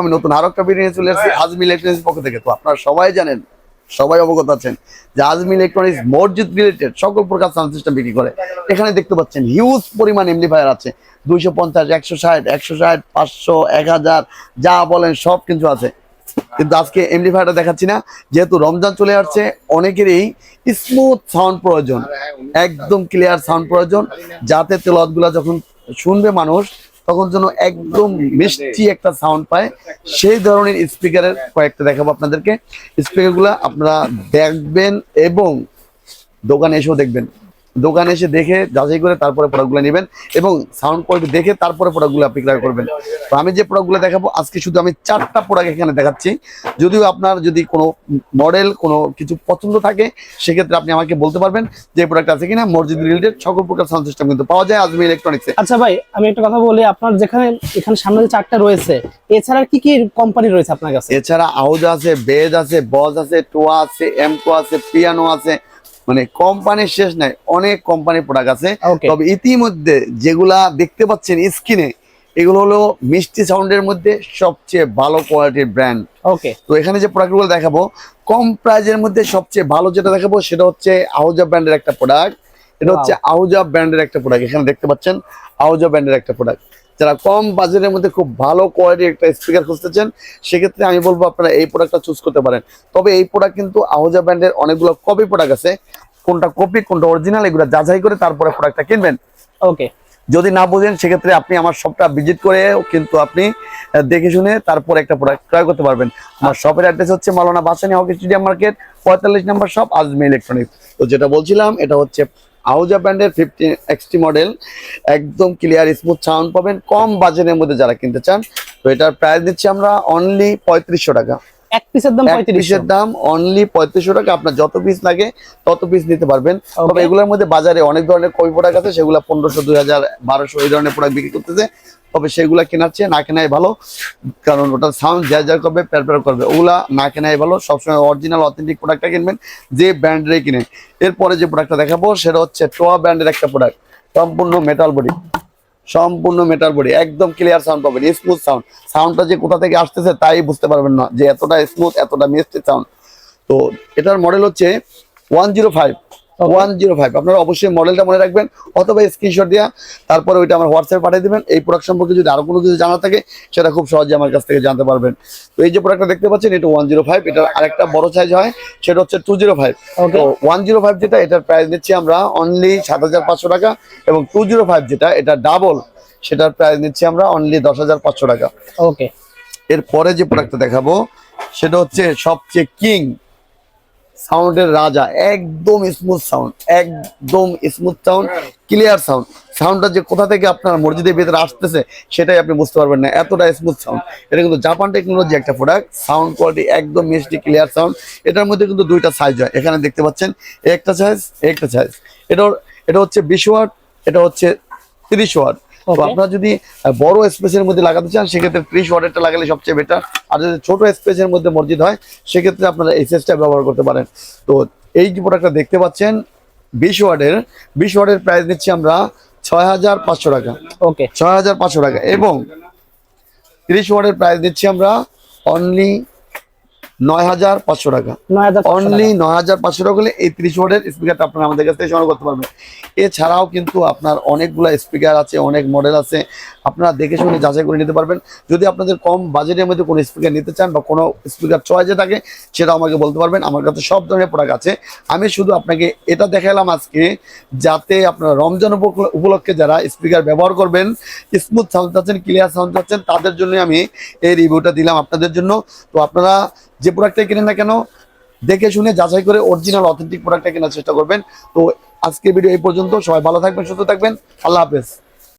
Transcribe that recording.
আমি নতুন আরও একটা চলে আসছি আজমি ইলেকট্রনিক্স পক্ষ থেকে। তো আপনারা সবাই জানেন, সবাই অবগত আছেন যে আজমি ইলেকট্রনিক্স মসজিদ রিলেটেড সকল প্রকার সাউন্ড সিস্টেম বিক্রি করে। এখানে দেখতে পাচ্ছেন হিউজ পরিমাণ এমপ্লিফায়ার আছে। দুইশো পঞ্চাশ, একশো ষাট একশো ষাট, পাঁচশো, এক হাজার, যা বলেন সব কিছু আছে। কিন্তু আজকে এমপ্লিফায়ারটা দেখাচ্ছি না। যেহেতু রমজান চলে আসছে, অনেকেরই স্মুথ সাউন্ড প্রয়োজন, একদম ক্লিয়ার সাউন্ড প্রয়োজন। যাতে তেলাওয়াতগুলো যখন শুনবে মানুষ তখন যেন একদম মিষ্টি একটা সাউন্ড পায়। সেই ধরনের স্পিকারের কয়েকটা দেখাবো আপনাদেরকে। স্পিকারগুলো আপনারা দেখবেন এবং দোকানে এসেও দেখবেন। দোকানে এসে দেখে যাচাই করে তারপরে প্রোডাক্টগুলো নেবেন এবং সাউন্ড কোয়ালিটি দেখে তারপরে প্রোডাক্টগুলো আপনি ক্রয় করবেন। তো আমি যে প্রোডাক্টগুলো দেখাবো আজকে শুধু আমি চারটা প্রোডাক্ট এখানে দেখাচ্ছি। যদিও আপনার যদি কোনো মডেল কোনো কিছু পছন্দ থাকে সেক্ষেত্রে আপনি আমাকে বলতে পারবেন যে প্রোডাক্ট আছে কিনা। মসজিদ রিলেটেড সকল প্রকার সাউন্ড সিস্টেম কিন্তু পাওয়া যায় আজমি ইলেকট্রনিক্সে আচ্ছা ভাই আমি একটা কথা বলি আপনার যেখানে এখানে সামনে যে চারটা রয়েছে এছাড়া কি কি কোম্পানি রয়েছে আপনার কাছে? এছাড়া আউজ আছে বেজ আছে বজ আছে টোয়া আছে এমকো আছে পিয়ানো আছে মানে কোম্পানির শেষ নাই অনেক কোম্পানির প্রোডাক্ট আছে। তবে ইতিমধ্যে যেগুলা দেখতে পাচ্ছেন স্ক্রিনে এগুলো হলো মিষ্টি সাউন্ডের মধ্যে সবচেয়ে ভালো কোয়ালিটির ব্র্যান্ড ওকে তো এখানে যে প্রোডাক্টগুলো দেখাবো কম প্রাইজের মধ্যে সবচেয়ে ভালো যেটা দেখাবো সেটা হচ্ছে আহুজা ব্র্যান্ডের একটা প্রোডাক্ট এটা হচ্ছে আহুজা ব্র্যান্ডের একটা প্রোডাক্ট এখানে দেখতে পাচ্ছেন আহুজা ব্র্যান্ডের একটা প্রোডাক্ট যারা কম বাজেটের মধ্যে খুব ভালো কোয়ালিটির একটা স্পিকার খুঁজতেছেন সেক্ষেত্রে আমি বলব আপনারা এই প্রোডাক্টটা চুজ করতে পারেন। তবে এই প্রোডাক্ট কিন্তু আহজা ব্র্যান্ডের অনেকগুলো কপি প্রোডাক্ট আছে। কোনটা কপি কোনটা অরিজিনাল এগুলো যাচাই করে তারপরে প্রোডাক্টটা কিনবেন। ওকে যদি না বোঝেন সেক্ষেত্রে আপনি আমার শপটা ভিজিট করে কিন্তু আপনি দেখে শুনে তারপর একটা প্রোডাক্ট ক্রয় করতে পারবেন। আমার শপের অ্যাড্রেস হচ্ছে Maulana Bhasani hockey stadium market পঁয়তাল্লিশ নম্বর শপ আজমি ইলেকট্রনিক্স তো যেটা বলছিলাম এটা হচ্ছে আউজা ব্র্যান্ডের ফিফটি এক্সটি মডেল একদম ক্লিয়ার স্মুথ সাউন্ড পাবেন কম বাজেটের মধ্যে যারা কিনতে চান। তো এটার প্রাইস দিচ্ছি আমরা অনলি পঁয়ত্রিশশো টাকা। এক পিসের দাম দাম অনলি পঁয়ত্রিশশো টাকা আপনার যত পিস লাগে তত পিস নিতে পারবেন। তবে এগুলোর মধ্যে বাজারে অনেক ধরনের প্রোডাক্ট আছে সেগুলো পনেরোশো দুই হাজার বারোশো এই ধরনের প্রোডাক্ট বিক্রি করতেছে। তবে সেগুলা কেনার চেয়ে না কেনাই ভালো, কারণ ওটার সাউন্ড যা যা করবে, প্যার প্যার করবে। ওগুলা না কেনাই ভালো, সবসময় অরিজিনাল অথেন্টিক প্রোডাক্টটা কিনবেন, যে ব্র্যান্ডের কিনে এরপরে যে প্রোডাক্টটা দেখাবো, সেটা হচ্ছে টোয়া ব্র্যান্ডের একটা প্রোডাক্ট সম্পূর্ণ মেটাল বডি সম্পূর্ণ মেটাল বডি একদম ক্লিয়ার সাউন্ড পাবেন স্মুথ সাউন্ড সাউন্ডটা যে কোথা থেকে আসতেছে, তাই বুঝতে পারবেন না, যে এতটা স্মুথ এতটা মিষ্টি সাউন্ড তো এটার মডেল হচ্ছে one zero five one zero five আপনারা অবশ্যই মডেলটা মনে রাখবেন অথবা স্ক্রিনশট দিয়া তারপরে ওইটা আমার হোয়াটসঅ্যাপে পাঠিয়ে দেবেন। এই প্রোডাক্ট সম্পর্কে যদি আরও কোনো কিছু জানা থাকে সেটা খুব সহজে আমার কাছ থেকে জানতে পারবেন। তো এই যে প্রোডাক্টটা দেখতে পাচ্ছেন এটা ওয়ান জিরো ফাইভ এটার আরেকটা বড় সাইজ হয় সেটা হচ্ছে two zero five one zero five যেটা এটার প্রাইস নিচ্ছি আমরা অনলি সাত হাজার পাঁচশো টাকা এবং টু জিরো ফাইভ যেটা এটা ডাবল সেটার প্রাইস নিচ্ছি আমরা অনলি দশ হাজার পাঁচশো টাকা। ওকে এরপরে যে প্রোডাক্টটা দেখাবো সেটা হচ্ছে সবচেয়ে কিং সাউন্ডের রাজা, একদম স্মুথ সাউন্ড একদম স্মুথ সাউন্ড ক্লিয়ার সাউন্ড সাউন্ডটা যে কোথা থেকে আপনার মসজিদের ভিতরে আসতেছে, সেটাই আপনি বুঝতে পারবেন না, এতটা স্মুথ সাউন্ড এটা কিন্তু জাপান টেকনোলজি একটা প্রোডাক্ট সাউন্ড কোয়ালিটি একদম মিষ্টি ক্লিয়ার সাউন্ড এটার মধ্যে কিন্তু দুইটা সাইজ হয়, এখানে দেখতে পাচ্ছেন, একটা সাইজ একটা সাইজ এটা এটা হচ্ছে বিশ ওয়াট, এটা হচ্ছে তিরিশ ওয়াট। তো আপনারা যদি বড় স্পেসের মধ্যে লাগাতে চান সেক্ষেত্রে ত্রিশ ওয়াটেরটা লাগালে সবচেয়ে বেটার আর যদি ছোট স্পেসের মধ্যে মসজিদ হয় সেক্ষেত্রে আপনারা এসএসটা ব্যবহার করতে পারেন। তো এই যে প্রোডাক্টটা দেখতে পাচ্ছেন বিশ ওয়ার্ডের বিশ ওয়ার্ডের প্রাইস দিচ্ছি আমরা ছয় হাজার পাঁচশো টাকা। ওকে ছয় হাজার পাঁচশো টাকা। এবং তিরিশ ওয়ার্ডের প্রাইস দিচ্ছি আমরা অনলি নয় হাজার পাঁচশো টাকা। অনলি নয় হাজার পাঁচশো টাকা হলে এই ত্রিশ স্পিকারটা আপনারা আমাদের কাছ থেকে সংগ্রহ করতে পারবেন। এছাড়াও কিন্তু আপনার অনেকগুলো স্পিকার আছে অনেক মডেল আছে। আপনারা দেখে শুনে যাচাই করে নিতে পারবেন। যদি আপনাদের কম বাজেটের মধ্যে কোনো স্পিকার নিতে চান বা কোনো স্পিকার চয়েসে থাকে সেটা আমাকে বলতে পারবেন। আমার কাছে সব ধরনের প্রোডাক্ট আছে। আমি শুধু আপনাকে এটা দেখালাম আজকে যাতে আপনারা রমজান উপলক্ষে যারা স্পিকার ব্যবহার করবেন স্মুথ সাউন্ড চাচ্ছেন ক্লিয়ার সাউন্ড চাচ্ছেন তাদের জন্য আমি এই রিভিউটা দিলাম আপনাদের জন্য। তো আপনারা যে প্রোডাক্টটাই কিনেন না কেন, দেখে শুনে যাচাই করে অরিজিনাল অথেন্টিক প্রোডাক্টটা কেনার চেষ্টা করবেন। তো আজকের ভিডিও এই পর্যন্ত। সবাই ভালো থাকবেন, সুস্থ থাকবেন। আল্লাহ হাফেজ।